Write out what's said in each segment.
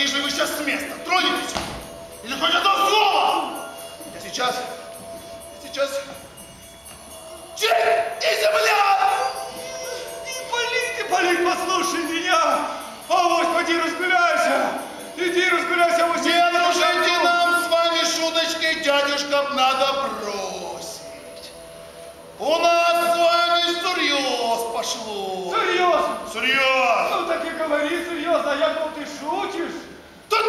если вы сейчас с места тронетесь, или хоть одно слово, я сейчас, сейчас, честь и земля! Ипполит, Ипполит, послушай меня! Авось, поди разгуляйся! Иди разгуляйся, авось! Не дружите нам с вами шуточки, дядюшка, надо бросить. У нас Серьезно? Серьез. Ну так и говори серьезно, я думал, ты шутишь. Так,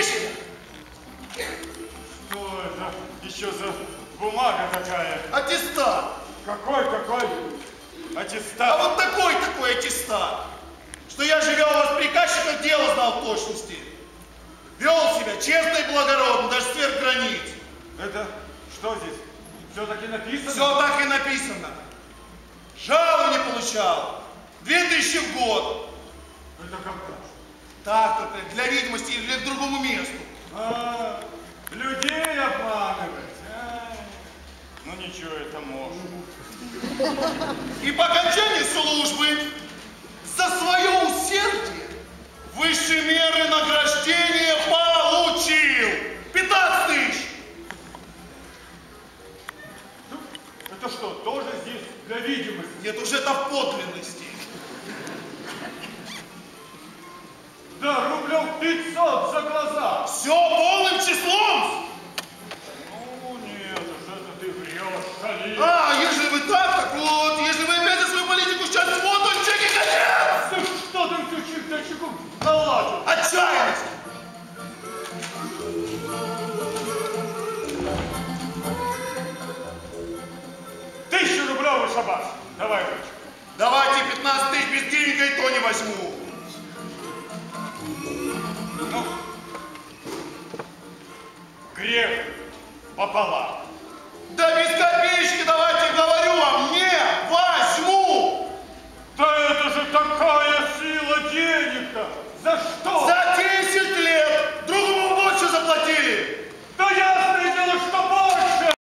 Подпишите. Что это еще за бумага такая? Аттестат. Какой, какой? А Аттестат. вот такой такой аттестат, что я, живя у вас приказчика, дело знал в точности. Вел себя честно и благородно, даже сверх границ. Это что здесь? Все-таки написано? Все так и написано. Жалу не получал. Две тысячи в год. Это как так? Только, для видимости или к другому месту. А, людей обманывать. а? Ну ничего, это можно. И по окончании службы за свое усердие высшие меры награждения получил. 15 тысяч. Это что, тоже здесь для видимости? Нет, уже это в подлинности. Да, рублев 500 за глаза. Все полным числом. Ну нет, уж это ты врешь, шалишь. А, если вы так, так вот, если вы опять за свою политику сейчас вот он чеки конец. Ты что там всю черточку наладил? Отчаянность. Тысячу рублевый шабаш. Давай. Давайте 15 тысяч без денег и то не возьму. грех пополам. Да без копеечки давайте давайте.